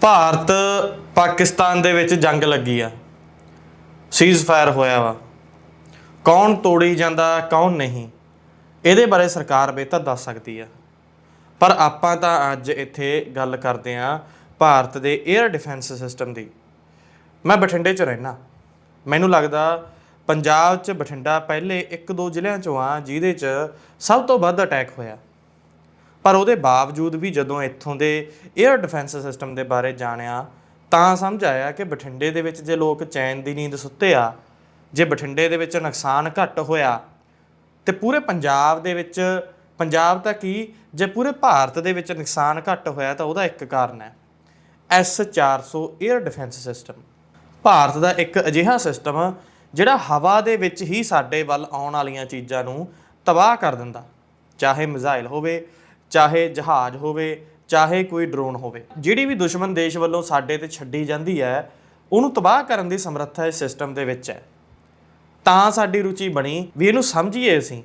ਭਾਰਤ ਪਾਕਿਸਤਾਨ ਦੇ ਵਿੱਚ ਜੰਗ ਲੱਗੀ ਆ। ਸੀਜ਼ ਫਾਇਰ ਹੋਇਆ ਵਾ। ਕੌਣ ਤੋੜੀ ਜਾਂਦਾ, ਕੌਣ ਨਹੀਂ। ਇਹਦੇ ਬਾਰੇ ਸਰਕਾਰ ਬਿਹਤਰ ਦੱਸ ਸਕਦੀ ਆ। ਪਰ ਆਪਾਂ ਤਾਂ ਅੱਜ ਇੱਥੇ ਗੱਲ ਕਰਦੇ ਆ ਭਾਰਤ ਦੇ 에ਅਰ ਡਿਫੈਂਸ ਸਿਸਟਮ ਦੀ। ਮੈਂ ਬਠਿੰਡੇ 'ਚ ਰਹਿਣਾ ਮੈਨੂੰ ਲੱਗਦਾ ਪੰਜਾਬ 'ਚ ਬਠਿੰਡਾ ਪਹਿਲੇ ਇੱਕ ਦੋ ਜ਼ਿਲ੍ਹਿਆਂ 'ਚੋਂ ਆ, ਜਿਹਦੇ 'ਚ ਸਭ ਤੋਂ ਵੱਧ ਅਟੈਕ ਹੋਇਆ। ਪਰ ਉਹਦੇ ਬਾਵਜੂਦ ਵੀ ਜਦੋਂ ਇੱਥੋਂ ਦੇ 에ਅਰ ਡਿਫੈਂਸ ਸਿਸਟਮ ਦੇ ਬਾਰੇ ਜਾਣਿਆ, ਤਾਂ ਸਮਝ ਆਇਆ ਕਿ ਬਠਿੰਡੇ ਦੇ ਵਿੱਚ ਜੇ ਲੋਕ ਚੈਨ ਦੀ ਨੀਂਦ ਸੁੱਤੇ ਆ, ਜੇ ਬਠਿੰਡੇ ਦੇ ਵਿੱਚ ਨੁਕਸਾਨ ਘੱਟ ਹੋਇਆ, ਤੇ ਪੂਰੇ ਪੰਜਾਬ ਦੇ ਵਿੱਚ, ਪੰਜਾਬ ਤਾਂ ਕੀ, ਜੇ ਪੂਰੇ ਭਾਰਤ ਦੇ ਵਿੱਚ ਨੁਕਸਾਨ ਘੱਟ ਹੋਇਆ ਤਾਂ ਉਹਦਾ ਇੱਕ ਕਾਰਨ ਹੈ S400 air defence system Bharat ਦਾ ਇੱਕ ਅਜਿਹਾ ਸਿਸਟਮ ਜਿਹੜਾ ਹਵਾ ਦੇ ਵਿੱਚ ਹੀ ਸਾਡੇ ਵੱਲ ਆਉਣ ਵਾਲੀਆਂ ਚੀਜ਼ਾਂ ਨੂੰ ਤਬਾਹ ਕਰ ਦਿੰਦਾ, ਚਾਹੇ ਮਿਜ਼ਾਈਲ ਹੋਵੇ ਚਾਹੇ ਜਹਾਜ਼ ਹੋਵੇ, ਚਾਹੇ ਕੋਈ ਡਰੋਨ ਹੋਵੇ। ਜਿਹੜੀ ਵੀ ਦੁਸ਼ਮਣ ਦੇਸ਼ ਵੱਲੋਂ ਸਾਡੇ ਤੇ ਛੱਡੀ ਜਾਂਦੀ ਹੈ, ਉਹਨੂੰ ਤਬਾਹ ਕਰਨ ਦੀ ਸਮਰੱਥਾ ਇਸ ਸਿਸਟਮ ਦੇ ਵਿੱਚ ਹੈ। ਤਾਂ ਸਾਡੀ ਰੁਚੀ ਬਣੀ ਵੀ ਇਹਨੂੰ ਸਮਝੀਏ ਅਸੀਂ।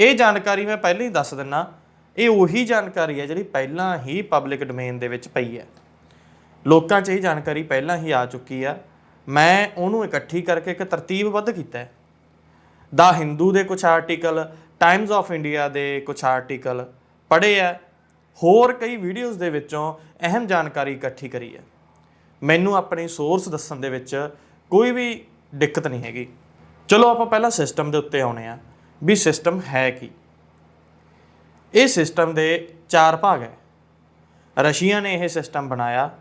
ਇਹ ਜਾਣਕਾਰੀ ਮੈਂ ਪਹਿਲਾਂ ਹੀ ਦੱਸ ਦਿੰਨਾ, ਇਹ ਉਹੀ ਜਾਣਕਾਰੀ ਹੈ ਜਿਹੜੀ ਪਹਿਲਾਂ ਹੀ ਪਬਲਿਕ ਡੋਮੇਨ ਦੇ ਵਿੱਚ ਪਈ ਹੈ। ਲੋਕਾਂ 'ਚ ਇਹ ਜਾਣਕਾਰੀ ਪਹਿਲਾਂ ਹੀ ਆ ਚੁੱਕੀ ਆ। ਮੈਂ ਉਹਨੂੰ ਇਕੱਠੀ ਕਰਕੇ ਇੱਕ ਤਰਤੀਬਬੱਧ ਕੀਤਾ ਹੈ। ਦਾ ਹਿੰਦੂ ਦੇ ਕੁਝ ਆਰਟੀਕਲ ਟਾਈਮਜ਼ ਆਫ ਇੰਡੀਆ ਦੇ ਕੁਝ ਆਰਟੀਕਲ ਪੜ੍ਹੇ ਆ, ਹੋਰ ਕਈ ਵੀਡੀਓਜ਼ ਦੇ ਵਿੱਚੋਂ ਅਹਿਮ ਜਾਣਕਾਰੀ ਇਕੱਠੀ ਕਰੀ ਹੈ। ਮੈਨੂੰ ਆਪਣੀ ਸੋਰਸ ਦੱਸਣ ਦੇ ਵਿੱਚ ਕੋਈ ਵੀ ਦਿੱਕਤ ਨਹੀਂ ਹੈਗੀ। ਚਲੋ ਆਪਾਂ ਪਹਿਲਾਂ ਸਿਸਟਮ ਦੇ ਉੱਤੇ ਆਉਣੇ ਆ ਵੀ ਸਿਸਟਮ ਹੈ ਕੀ। ਇਹ ਸਿਸਟਮ ਦੇ ਚਾਰ ਭਾਗ ਹੈ। ਰਸ਼ੀਆ ਨੇ ਇਹ ਸਿਸਟਮ ਬਣਾਇਆ।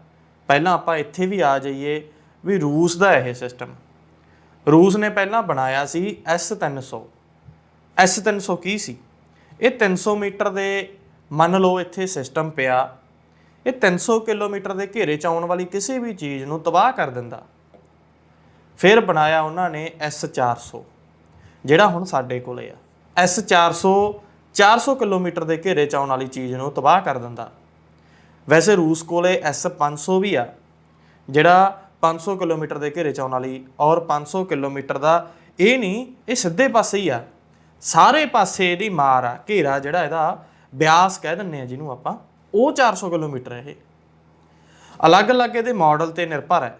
ਪਹਿਲਾਂ ਆਪਾਂ ਇੱਥੇ ਵੀ ਆ ਜਾਈਏ ਵੀ ਰੂਸ ਦਾ ਇਹ ਸਿਸਟਮ ਰੂਸ ਨੇ ਪਹਿਲਾਂ ਬਣਾਇਆ ਸੀ S300 S300 ਕੀ ਸੀ? ਇਹ 300 ਮੀਟਰ ਦੇ ਮੰਨ ਲਓ ਇੱਥੇ ਸਿਸਟਮ ਪਿਆ, ਇਹ 300 ਕਿਲੋਮੀਟਰ ਦੇ ਘੇਰੇ ਚ ਆਉਣ ਵਾਲੀ ਕਿਸੇ ਵੀ ਚੀਜ਼ ਨੂੰ ਤਬਾਹ ਕਰ ਦਿੰਦਾ। ਫਿਰ ਬਣਾਇਆ ਉਹਨਾਂ ਨੇ S400 ਜਿਹੜਾ ਹੁਣ ਸਾਡੇ ਕੋਲੇ ਆ। S400 400 ਕਿਲੋਮੀਟਰ ਦੇ ਘੇਰੇ ਚ ਆਉਣ ਵਾਲੀ ਚੀਜ਼ ਨੂੰ ਤਬਾਹ ਕਰ ਦਿੰਦਾ। ਵੈਸੇ ਰੂਸ ਕੋਲੇ S500 ਵੀ ਆ, ਜਿਹੜਾ 500 ਕਿਲੋਮੀਟਰ ਦੇ ਘੇਰੇ ਚ ਆਉਣ ਵਾਲੀ, ਔਰ 500 ਕਿਲੋਮੀਟਰ ਦਾ ਇਹ ਨਹੀਂ, ਇਹ ਸਿੱਧੇ ਪਾਸੇ ਹੀ ਆ। ਸਾਰੇ ਪਾਸੇ ਇਹਦੀ ਮਾਰ ਆ, ਘੇਰਾ ਜਿਹੜਾ ਇਹਦਾ ਬਿਆਸ ਕਹਿ ਦਿੰਨੇ ਆ ਜਿਹਨੂੰ ਆਪਾਂ। ਉਹ 400 ਕਿਲੋਮੀਟਰ ਹੈ ਇਹ। ਅਲੱਗ-ਅਲੱਗ ਇਹਦੇ ਮਾਡਲ ਤੇ ਨਿਰਭਰ ਹੈ।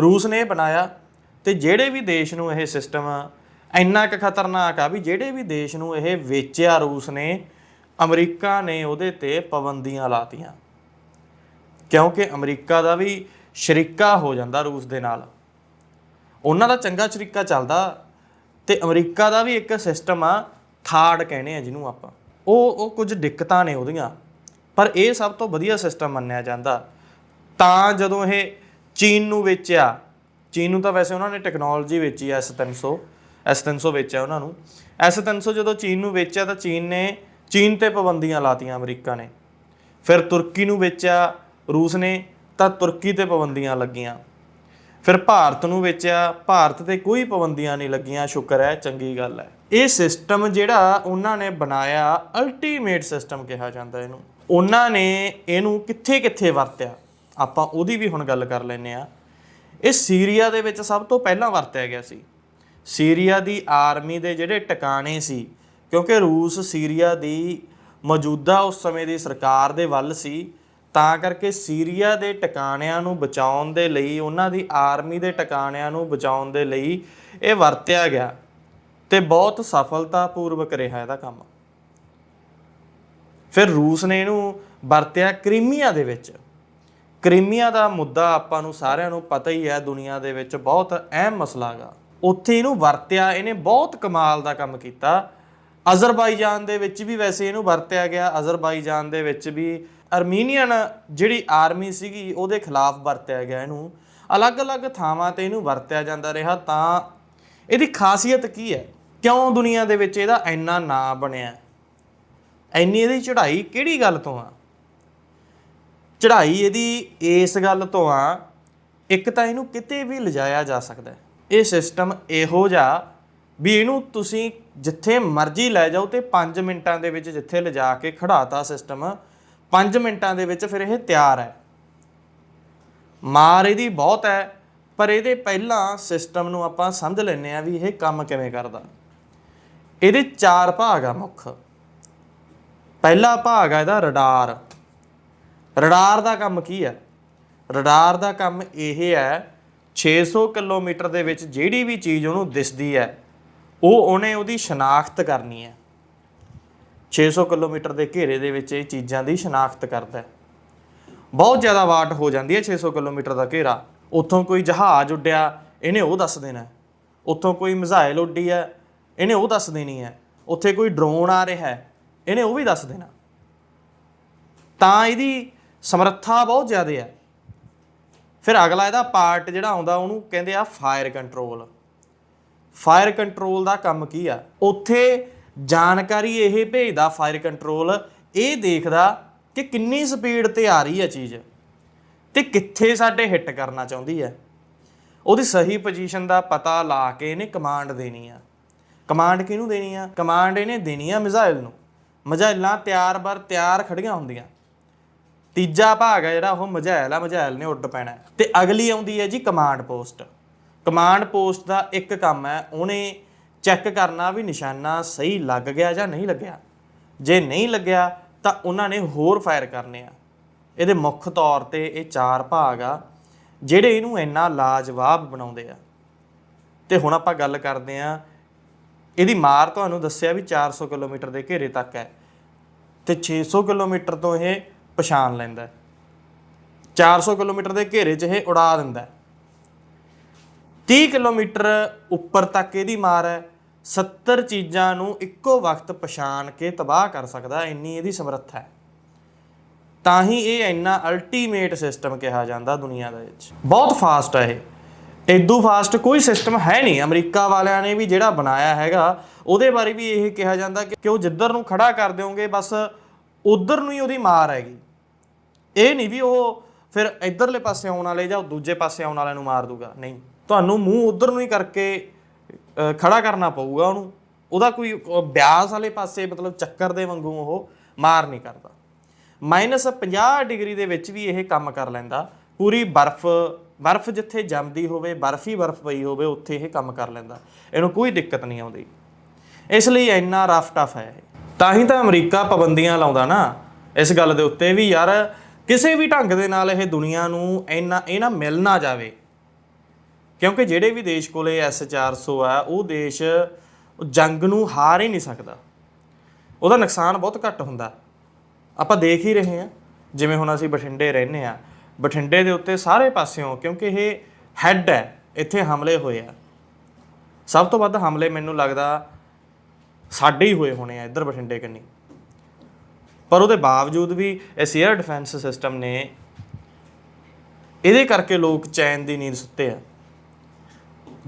ਰੂਸ ਨੇ ਇਹ ਬਣਾਇਆ ਤੇ ਜਿਹੜੇ ਵੀ ਦੇਸ਼ ਨੂੰ ਇਹ ਸਿਸਟਮ ਇੰਨਾ ਕੁ ਖਤਰਨਾਕ ਆ ਵੀ ਜਿਹੜੇ ਵੀ ਦੇਸ਼ ਨੂੰ ਇਹ ਵੇਚਿਆ ਰੂਸ ਨੇ, ਅਮਰੀਕਾ ਨੇ ਉਹਦੇ ਤੇ ਪਾਬੰਦੀਆਂ ਲਾਤੀਆਂ। ਕਿਉਂਕਿ ਅਮਰੀਕਾ ਦਾ ਵੀ ਸ਼ਰੀਕਾ ਹੋ ਜਾਂਦਾ ਰੂਸ ਦੇ ਨਾਲ। ਉਹਨਾਂ ਦਾ ਚੰਗਾ ਸ਼ਰੀਕਾ ਚੱਲਦਾ ਤੇ ਅਮਰੀਕਾ ਦਾ ਵੀ ਇੱਕ ਸਿਸਟਮ ਆ ਥਾਰਡ ਕਹਿੰਦੇ ਆ ਜਿਹਨੂੰ ਆਪਾਂ। ਉਹ ਉਹ ਕੁਝ ਦਿੱਕਤਾਂ ਨੇ ਉਹਦੀਆਂ। ਪਰ ਇਹ ਸਭ ਤੋਂ ਵਧੀਆ ਸਿਸਟਮ ਮੰਨਿਆ ਜਾਂਦਾ। ਤਾਂ ਜਦੋਂ ਇਹ ਚੀਨ ਨੂੰ ਵੇਚਿਆ, ਚੀਨ ਨੂੰ ਤਾਂ ਵੈਸੇ ਉਹਨਾਂ ਨੇ ਟੈਕਨੋਲੋਜੀ ਵੇਚੀ ਐ S300 S300 ਵੇਚਿਆ ਉਹਨਾਂ ਨੂੰ। S300 ਜਦੋਂ ਚੀਨ ਨੂੰ ਵੇਚਿਆ ਤਾਂ ਚੀਨ ਨੇ ਚੀਨ ਤੇ ਪਾਬੰਦੀਆਂ ਲਾਤੀਆਂ ਅਮਰੀਕਾ ਨੇ। ਫਿਰ ਤੁਰਕੀ ਨੂੰ ਵੇਚਿਆ, ਰੂਸ ਨੇ ਤਾਂ ਤੁਰਕੀ ਤੇ ਪਾਬੰਦੀਆਂ ਲੱਗੀਆਂ। ਫਿਰ ਭਾਰਤ ਨੂੰ ਵੇਚਿਆ, ਭਾਰਤ ਤੇ ਕੋਈ ਪਾਬੰਦੀਆਂ ਨਹੀਂ ਲੱਗੀਆਂ, ਸ਼ੁਕਰ ਹੈ, ਚੰਗੀ ਗੱਲ ਹੈ। ਇਹ ਸਿਸਟਮ ਜਿਹੜਾ ਉਹਨਾਂ ਨੇ ਬਣਾਇਆ ਅਲਟੀਮੇਟ ਸਿਸਟਮ ਕਿਹਾ ਜਾਂਦਾ ਇਹਨੂੰ। ਉਹਨਾਂ ਨੇ ਇਹਨੂੰ ਕਿੱਥੇ ਕਿੱਥੇ ਵਰਤਿਆ? ਆਪਾਂ ਉਹਦੀ ਵੀ ਹੁਣ ਗੱਲ ਕਰ ਲੈਨੇ ਆ ਇਹ ਸੀਰੀਆ ਦੇ ਵਿੱਚ ਸਭ ਤੋਂ ਪਹਿਲਾਂ ਵਰਤਿਆ ਗਿਆ ਸੀ। ਸੀਰੀਆ ਦੀ ਆਰਮੀ ਦੇ ਜਿਹੜੇ ਟਿਕਾਣੇ ਸੀ, ਕਿਉਂਕਿ ਰੂਸ ਸੀਰੀਆ ਦੀ ਮੌਜੂਦਾ ਉਸ ਸਮੇਂ ਦੀ ਸਰਕਾਰ ਦੇ ਵੱਲ ਸੀ ਤਾਂ ਕਰਕੇ ਸੀਰੀਆ ਦੇ ਟਿਕਾਣਿਆਂ ਨੂੰ ਬਚਾਉਣ ਦੇ ਲਈ, ਉਹਨਾਂ ਦੀ ਆਰਮੀ ਦੇ ਟਿਕਾਣਿਆਂ ਨੂੰ ਬਚਾਉਣ ਦੇ ਲਈ ਇਹ ਵਰਤਿਆ ਗਿਆ ਤੇ ਬਹੁਤ ਸਫਲਤਾਪੂਰਵਕ ਰਿਹਾ ਇਹਦਾ ਕੰਮ। ਫਿਰ ਰੂਸ ਨੇ ਇਹਨੂੰ ਵਰਤਿਆ ਕ੍ਰੀਮੀਆ ਦੇ ਵਿੱਚ। ਕ੍ਰੀਮੀਆ ਦਾ ਮੁੱਦਾ ਆਪਾਂ ਨੂੰ ਸਾਰਿਆਂ ਨੂੰ ਪਤਾ ਹੀ ਹੈ, ਦੁਨੀਆ ਦੇ ਵਿੱਚ ਬਹੁਤ ਅਹਿਮ ਮਸਲਾ ਹੈਗਾ ਉੱਥੇ ਇਹਨੂੰ ਵਰਤਿਆ, ਇਹਨੇ ਬਹੁਤ ਕਮਾਲ ਦਾ ਕੰਮ ਕੀਤਾ। ਅਜ਼ਰਬਾਈਜਾਨ ਦੇ ਵਿੱਚ ਵੀ ਵੈਸੇ ਇਹਨੂੰ ਵਰਤਿਆ ਗਿਆ, ਅਜ਼ਰਬਾਈਜਾਨ ਦੇ ਵਿੱਚ ਵੀ ਅਰਮੀਨੀਅਨ ਜਿਹੜੀ ਆਰਮੀ ਸੀਗੀ, ਉਹਦੇ ਖਿਲਾਫ ਵਰਤਿਆ ਗਿਆ ਇਹਨੂੰ। ਅਲੱਗ-ਅਲੱਗ ਥਾਵਾਂ ਤੇ ਇਹਨੂੰ ਵਰਤਿਆ ਜਾਂਦਾ ਰਿਹਾ। ਤਾਂ ਇਹਦੀ ਖਾਸੀਅਤ ਕੀ ਹੈ? ਕਿਉਂ ਦੁਨੀਆ ਦੇ ਵਿੱਚ ਇਹਦਾ ਇੰਨਾ ਨਾਂ ਬਣਿਆ? ਇੰਨੀ ਇਹਦੀ ਚੜ੍ਹਾਈ ਕਿਹੜੀ ਗੱਲ ਤੋਂ ਆ? ਚੜ੍ਹਾਈ ਇਹਦੀ ਇਸ ਗੱਲ ਤੋਂ ਆ, ਇੱਕ ਤਾਂ ਇਹਨੂੰ ਕਿਤੇ ਵੀ ਲਿਜਾਇਆ ਜਾ ਸਕਦਾ ਇਹ ਸਿਸਟਮ ਇਹੋ ਜਿਹਾ ਵੀ ਇਹਨੂੰ ਤੁਸੀਂ ਜਿੱਥੇ ਮਰਜ਼ੀ ਲੈ ਜਾਓ ਤੇ 5 ਮਿੰਟਾਂ ਦੇ ਵਿੱਚ ਜਿੱਥੇ ਲਿਜਾ ਕੇ ਖੜਾਤਾ ਸਿਸਟਮ 5 ਮਿੰਟਾਂ ਦੇ ਵਿੱਚ ਫਿਰ ਇਹ ਤਿਆਰ ਹੈ। ਮਾਰ ਇਹਦੀ ਬਹੁਤ ਹੈ, ਪਰ ਇਹਦੇ ਪਹਿਲਾਂ ਸਿਸਟਮ ਨੂੰ ਆਪਾਂ ਸਮਝ ਲੈਂਦੇ ਆ ਵੀ ਇਹ ਕੰਮ ਕਿਵੇਂ ਕਰਦਾ। ਇਹਦੇ ਚਾਰ ਭਾਗ ਆ ਮੁੱਖ। ਪਹਿਲਾ ਭਾਗ ਆ ਇਹਦਾ ਰਡਾਰ ਰਡਾਰ ਦਾ ਕੰਮ ਕੀ ਹੈ? ਰਡਾਰ ਦਾ ਕੰਮ ਇਹ ਹੈ 600 ਕਿਲੋਮੀਟਰ ਦੇ ਵਿੱਚ ਜਿਹੜੀ ਵੀ ਚੀਜ਼ ਉਹਨੂੰ ਦਿਸਦੀ ਹੈ, ਉਹ ਉਹਨੇ ਉਹਦੀ ਸ਼ਨਾਖਤ ਕਰਨੀ ਹੈ। 600 ਕਿਲੋਮੀਟਰ ਦੇ ਘੇਰੇ ਦੇ ਵਿੱਚ ਇਹ ਚੀਜ਼ਾਂ ਦੀ ਸ਼ਨਾਖਤ ਕਰਦਾ ਹੈ। ਬਹੁਤ ਜ਼ਿਆਦਾ ਵਾਟ ਹੋ ਜਾਂਦੀ ਹੈ 600 ਕਿਲੋਮੀਟਰ ਦਾ ਘੇਰਾ। ਉੱਥੋਂ ਕੋਈ ਜਹਾਜ਼ ਉੱਡਿਆ, ਇਹਨੇ ਉਹ ਦੱਸ ਦੇਣਾ ਉੱਥੋਂ ਕੋਈ ਮਿਜ਼ਾਈਲ ਉੱਡੀ ਹੈ, ਇਹਨੇ ਉਹ ਦੱਸ ਦੇਣੀ ਹੈ। ਉੱਥੇ ਕੋਈ ਡਰੋਨ ਆ ਰਿਹਾ ਹੈ, ਇਹਨੇ ਉਹ ਵੀ ਦੱਸ ਦੇਣਾ। ਤਾਂ ਇਹਦੀ ਸਮਰੱਥਾ ਬਹੁਤ ਜ਼ਿਆਦਾ ਹੈ। ਫਿਰ ਅਗਲਾ ਇਹਦਾ ਪਾਰਟ ਜਿਹੜਾ ਆਉਂਦਾ, ਉਹਨੂੰ ਕਹਿੰਦੇ ਆ ਫਾਇਰ ਕੰਟਰੋਲ ਫਾਇਰ ਕੰਟਰੋਲ ਦਾ ਕੰਮ ਕੀ ਆ? ਉੱਥੇ ਜਾਣਕਾਰੀ ਇਹ ਭੇਜਦਾ ਫਾਇਰ ਕੰਟਰੋਲ ਇਹ ਦੇਖਦਾ ਕਿ ਕਿੰਨੀ ਸਪੀਡ ਤੇ ਆ ਰਹੀ ਹੈ ਚੀਜ਼ ਤੇ ਕਿੱਥੇ ਸਾਡੇ ਹਿੱਟ ਕਰਨਾ ਚਾਹੁੰਦੀ ਹੈ। ਉਹਦੀ ਸਹੀ ਪੋਜੀਸ਼ਨ ਦਾ ਪਤਾ ਲਾ ਕੇ ਇਹਨੇ ਕਮਾਂਡ ਦੇਣੀ ਆ। ਕਮਾਂਡ ਕਿਹਨੂੰ ਦੇਣੀ ਆ? ਕਮਾਂਡ ਇਹਨੇ ਦੇਣੀ ਆ ਮਿਜ਼ਾਈਲ ਨੂੰ। ਮਿਜ਼ਾਈਲਾਂ ਤਿਆਰ ਬਰ ਤਿਆਰ ਖੜੀਆਂ ਹੁੰਦੀਆਂ। ਤੀਜਾ ਭਾਗ ਹੈ ਜਿਹੜਾ, ਉਹ ਮਝੈਲ ਆ ਮਝੈਲ ਨੇ ਉੱਡ ਪੈਣਾ। ਹੈ। ਤੇ ਅਗਲੀ ਆਉਂਦੀ ਹੈ ਜੀ ਕਮਾਂਡ ਪੋਸਟ ਕਮਾਂਡ ਪੋਸਟ ਦਾ ਇੱਕ ਕੰਮ ਹੈ, ਉਹਨੇ ਚੈੱਕ ਕਰਨਾ ਵੀ ਨਿਸ਼ਾਨਾ ਸਹੀ ਲੱਗ ਗਿਆ ਜਾਂ ਨਹੀਂ ਲੱਗਿਆ। ਜੇ ਨਹੀਂ ਲੱਗਿਆ, ਤਾਂ ਉਹਨਾਂ ਨੇ ਹੋਰ ਫਾਇਰ ਕਰਨੇ ਆ। ਇਹਦੇ ਮੁੱਖ ਤੌਰ ਤੇ ਇਹ ਚਾਰ ਭਾਗ ਆ, ਜਿਹੜੇ ਇਹਨੂੰ ਇੰਨਾ ਲਾਜਵਾਬ ਬਣਾਉਂਦੇ ਆ। ਤੇ ਹੁਣ ਆਪਾਂ ਗੱਲ ਕਰਦੇ ਆ ਇਹਦੀ ਮਾਰ ਤੁਹਾਨੂੰ ਦੱਸਿਆ ਵੀ 400 ਕਿਲੋਮੀਟਰ ਦੇ ਘੇਰੇ ਤੱਕ ਹੈ। ਤੇ 600 ਕਿਲੋਮੀਟਰ ਤੋਂ ਇਹ ਪਛਾਣ ਲੈਂਦਾ ਹੈ। 400 ਕਿਲੋਮੀਟਰ ਦੇ ਘੇਰੇ 'ਚ ਇਹ ਉਡਾ ਦਿੰਦਾ ਹੈ। 30 ਕਿਲੋਮੀਟਰ ਉੱਪਰ ਤੱਕ ਇਹਦੀ ਮਾਰ ਹੈ 70 ਚੀਜ਼ਾਂ ਨੂੰ ਇੱਕੋ ਵਕਤ ਪਛਾਣ ਕੇ ਤਬਾਹ ਕਰ ਸਕਦਾ, ਇੰਨੀ ਇਹਦੀ ਸਮਰੱਥ ਹੈ। ਤਾਂ ਹੀ ਇਹ ਇੰਨਾ ਅਲਟੀਮੇਟ ਸਿਸਟਮ ਕਿਹਾ ਜਾਂਦਾ ਦੁਨੀਆ ਦੇ ਵਿੱਚ। ਬਹੁਤ ਫਾਸਟ ਹੈ ਇਹ। ਇਦੋਂ ਫਾਸਟ ਕੋਈ ਸਿਸਟਮ ਹੈ ਨਹੀਂ। ਅਮਰੀਕਾ ਵਾਲਿਆਂ ਨੇ ਵੀ ਜਿਹੜਾ ਬਣਾਇਆ ਹੈਗਾ, ਉਹਦੇ ਬਾਰੇ ਵੀ ਇਹ ਕਿਹਾ ਜਾਂਦਾ ਕਿ ਕਿ ਉਹ ਜਿੱਧਰ ਨੂੰ ਖੜਾ ਕਰ ਦਿਓਗੇ, ਬਸ ਉਧਰ ਨੂੰ ਹੀ ਉਹਦੀ ਮਾਰ ਹੈਗੀ। ਇਹ ਨਹੀਂ ਵੀ ਉਹ ਫਿਰ ਇਧਰਲੇ ਪਾਸੇ ਆਉਣ ਵਾਲੇ ਜਾਂ ਦੂਜੇ ਪਾਸੇ ਆਉਣ ਵਾਲਿਆਂ ਨੂੰ ਮਾਰ ਦੂਗਾ। ਨਹੀਂ। ਤੁਹਾਨੂੰ ਮੂੰਹ ਉਧਰ ਨੂੰ ਹੀ ਕਰਕੇ ਖੜਾ ਕਰਨਾ ਪਊਗਾ ਉਹਨੂੰ। ਉਹਦਾ ਕੋਈ ਬਿਆਸ ਵਾਲੇ ਪਾਸੇ ਮਤਲਬ ਚੱਕਰ ਦੇ ਵਾਂਗੂ ਉਹ ਮਾਰ ਨਹੀਂ ਕਰਦਾ। ਮਾਈਨਸ 50 ਡਿਗਰੀ ਦੇ ਵਿੱਚ ਵੀ ਇਹ ਕੰਮ ਕਰ ਲੈਂਦਾ। ਪੂਰੀ ਬਰਫ਼ ਬਰਫ਼ ਜਿੱਥੇ ਜੰਮਦੀ ਹੋਵੇ, ਬਰਫ਼ ਹੀ ਬਰਫ਼ ਪਈ ਹੋਵੇ, ਉੱਥੇ ਇਹ ਕੰਮ ਕਰ ਲੈਂਦਾ। ਇਹਨੂੰ ਕੋਈ ਦਿੱਕਤ ਨਹੀਂ ਆਉਂਦੀ। ਇਸ ਲਈ ਇੰਨਾ ਰਫ ਟਫ ਹੈ ਇਹ। ਤਾਂ ਹੀ ਤਾਂ ਅਮਰੀਕਾ ਪਾਬੰਦੀਆਂ ਲਾਉਂਦਾ ਨਾ। ਇਸ ਗੱਲ ਦੇ ਉੱਤੇ ਵੀ ਯਾਰ, ਕਿਸੇ ਵੀ ਢੰਗ ਦੇ ਨਾਲ ਇਹ ਦੁਨੀਆ ਨੂੰ ਇੰਨਾ, ਇਹ ਨਾ ਮਿਲ ਨਾ ਜਾਵੇ। ਕਿਉਂਕਿ ਜਿਹੜੇ ਵੀ ਦੇਸ਼ ਕੋਲੇ S400 ਆ, ਉਹ ਦੇਸ਼ ਜੰਗ ਨੂੰ ਹਾਰ ਹੀ ਨਹੀਂ ਸਕਦਾ। ਉਹਦਾ ਨੁਕਸਾਨ ਬਹੁਤ ਘੱਟ ਹੁੰਦਾ। ਆਪਾਂ ਦੇਖ ਹੀ ਰਹੇ ਹਾਂ, ਜਿਵੇਂ ਹੁਣ ਅਸੀਂ ਬਠਿੰਡੇ ਰਹਿੰਦੇ ਆ ਬਠਿੰਡੇ ਦੇ ਉੱਤੇ ਸਾਰੇ ਪਾਸਿਓਂ, ਕਿਉਂਕਿ ਇਹ ਹੈੱਡ ਹੈ, ਇੱਥੇ ਹਮਲੇ ਹੋਏ ਆ। ਸਭ ਤੋਂ ਵੱਧ ਹਮਲੇ ਮੈਨੂੰ ਲੱਗਦਾ ਸਾਡੇ ਹੀ ਹੋਏ ਹੋਣੇ ਆ, ਇੱਧਰ ਬਠਿੰਡੇ ਕੰਨੀ। ਪਰ ਉਹਦੇ ਬਾਵਜੂਦ ਵੀ ਇਸ 에ਅਰ ਡਿਫੈਂਸ ਸਿਸਟਮ ਨੇ ਇਹਦੇ ਕਰਕੇ ਲੋਕ ਚੈਨ ਦੀ ਨੀਂਦ ਸੁੱਤੇ ਆ।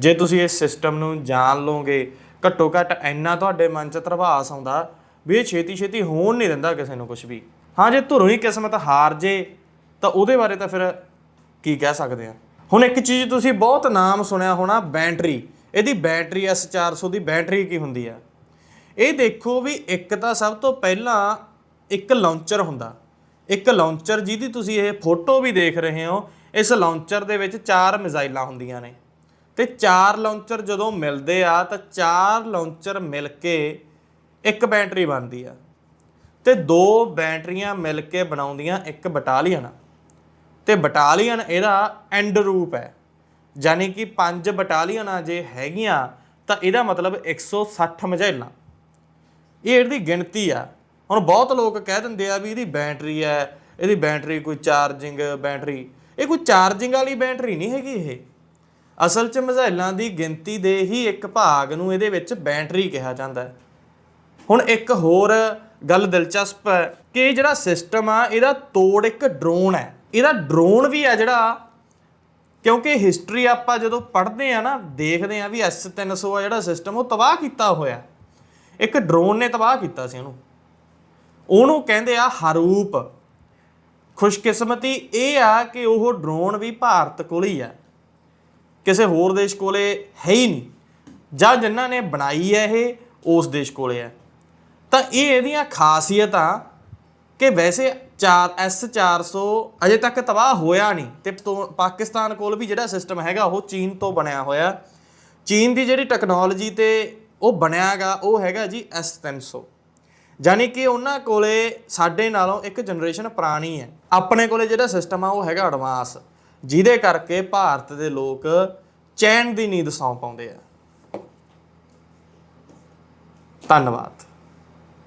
ਜੇ ਤੁਸੀਂ ਇਸ ਸਿਸਟਮ ਨੂੰ ਜਾਣ ਲਓਗੇ, ਘੱਟੋ ਘੱਟ ਇੰਨਾ ਤੁਹਾਡੇ ਮਨ 'ਚ ਧਰਵਾਸ ਆਉਂਦਾ ਵੀ ਇਹ ਛੇਤੀ ਛੇਤੀ ਹੋਣ ਨਹੀਂ ਦਿੰਦਾ ਕਿਸੇ ਨੂੰ ਕੁਝ ਵੀ। ਹਾਂ, ਜੇ ਧੁਰੋਂ ਹੀ ਕਿਸਮਤ ਹਾਰ ਜੇ, ਤਾਂ ਉਹਦੇ ਬਾਰੇ ਤਾਂ ਫਿਰ ਕੀ ਕਹਿ ਸਕਦੇ ਆ? ਹੁਣ ਇੱਕ ਚੀਜ਼ ਤੁਸੀਂ ਬਹੁਤ ਨਾਮ ਸੁਣਿਆ ਹੋਣਾ, ਬੈਟਰੀ। ਇਹਦੀ ਬੈਟਰੀ S400 ਦੀ ਬੈਟਰੀ ਕੀ ਹੁੰਦੀ ਆ? ਇਹ ਦੇਖੋ ਵੀ ਇੱਕ ਤਾਂ ਸਭ ਤੋਂ ਪਹਿਲਾਂ ਇੱਕ ਲਾਂਚਰ ਹੁੰਦਾ। ਇੱਕ ਲਾਂਚਰ ਜਿਹਦੀ ਤੁਸੀਂ ਇਹ ਫੋਟੋ ਵੀ ਦੇਖ ਰਹੇ ਹੋ, ਇਸ ਲਾਂਚਰ ਦੇ ਵਿੱਚ ਚਾਰ ਮਿਜ਼ਾਈਲਾਂ ਹੁੰਦੀਆਂ ਨੇ। ਤੇ ਚਾਰ ਲਾਂਚਰ ਜਦੋਂ ਮਿਲਦੇ ਆ ਤਾਂ ਚਾਰ ਲਾਂਚਰ ਮਿਲ ਕੇ ਇੱਕ ਬੈਟਰੀ ਬਣਦੀ ਆ। ਤੇ ਦੋ ਬੈਟਰੀਆਂ ਮਿਲ ਕੇ ਬਣਾਉਂਦੀਆਂ ਇੱਕ ਬਟਾਲੀਅਨ। ਤੇ ਬਟਾਲੀਅਨ ਇਹਦਾ ਐਂਡ ਰੂਪ ਹੈ। ਯਾਨੀ ਕਿ ਪੰਜ ਬਟਾਲੀਅਨਾਂ ਜੇ ਹੈਗੀਆਂ ਤਾਂ ਇਹਦਾ ਮਤਲਬ 160 ਮਿਜ਼ਾਈਲਾਂ ਇਹ ਇਹਦੀ ਗਿਣਤੀ ਆ। ਹੁਣ ਬਹੁਤ ਲੋਕ ਕਹਿ ਦਿੰਦੇ ਆ ਵੀ ਇਹਦੀ ਬੈਟਰੀ ਹੈ, ਇਹਦੀ ਬੈਟਰੀ ਕੋਈ ਚਾਰਜਿੰਗ ਬੈਟਰੀ। ਇਹ ਕੋਈ ਚਾਰਜਿੰਗ ਵਾਲੀ ਬੈਟਰੀ ਨਹੀਂ ਹੈਗੀ ਇਹ। ਅਸਲ 'ਚ ਮਿਜ਼ਾਈਲਾਂ ਦੀ ਗਿਣਤੀ ਦੇ ਹੀ ਇੱਕ ਭਾਗ ਨੂੰ ਇਹਦੇ ਵਿੱਚ ਬੈਟਰੀ ਕਿਹਾ ਜਾਂਦਾ ਹੈ। ਹੁਣ ਇੱਕ ਹੋਰ ਗੱਲ ਦਿਲਚਸਪ ਹੈ ਕਿ ਜਿਹੜਾ ਸਿਸਟਮ ਆ, ਇਹਦਾ ਤੋੜ ਇੱਕ ਡਰੋਨ ਹੈ। ਇਹਦਾ ਡਰੋਨ ਵੀ ਆ ਜਿਹੜਾ, ਕਿਉਂਕਿ ਹਿਸਟਰੀ ਆਪਾਂ ਜਦੋਂ ਪੜ੍ਹਦੇ ਆ ਨਾ, ਦੇਖਦੇ ਆ ਵੀ S300 ਆ ਜਿਹੜਾ ਸਿਸਟਮ, ਉਹ ਤਬਾਹ ਕੀਤਾ ਹੋਇਆ। ਇੱਕ ਡਰੋਨ ਨੇ ਤਬਾਹ ਕੀਤਾ ਸੀ ਉਹਨੂੰ। ਉਹਨੂੰ ਕਹਿੰਦੇ ਆ ਹਰੂਪ। ਖੁਸ਼ਕਿਸਮਤੀ ਇਹ ਆ ਕਿ ਉਹ ਡਰੋਨ ਵੀ ਭਾਰਤ ਕੋਲ ਹੀ ਆ। ਕਿਸੇ ਹੋਰ ਦੇਸ਼ ਕੋਲੇ ਹੈ ਹੀ ਨਹੀਂ। ਜਾਂ ਜਿਨ੍ਹਾਂ ਨੇ ਬਣਾਈ ਹੈ ਇਹ, ਉਸ ਦੇਸ਼ ਕੋਲੇ ਹੈ। ਤਾਂ ਇਹ ਇਹਦੀਆਂ ਖਾਸੀਅਤਾਂ ਕਿ ਵੈਸੇ 4 S400 ਅਜੇ ਤੱਕ ਤਬਾਹ ਹੋਇਆ ਨਹੀਂ ਤੇ ਤੋਂ- ਪਾਕਿਸਤਾਨ ਕੋਲ ਵੀ ਜਿਹੜਾ ਸਿਸਟਮ ਹੈਗਾ, ਉਹ ਚੀਨ ਤੋਂ ਬਣਿਆ ਹੋਇਆ। ਚੀਨ ਦੀ ਜਿਹੜੀ ਟੈਕਨੋਲੋਜੀ ਤੇ ਉਹ ਬਣਿਆਗਾ ਉਹ ਹੈਗਾ ਜੀ S300 ਯਾਨੀ ਕਿ ਉਹਨਾਂ ਕੋਲੇ ਸਾਡੇ ਨਾਲੋਂ ਇੱਕ ਜਨਰੇਸ਼ਨ ਪੁਰਾਣੀ ਹੈ। ਆਪਣੇ ਕੋਲੇ ਜਿਹੜਾ ਸਿਸਟਮ ਆ, ਉਹ ਹੈਗਾ ਐਡਵਾਂਸ ਜਿਹਦੇ ਕਰਕੇ ਭਾਰਤ ਦੇ ਲੋਕ ਚੈਨ ਦੀ ਨੀਂਦ ਸੌਂ ਪਾਉਂਦੇ ਆ। ਧੰਨਵਾਦ।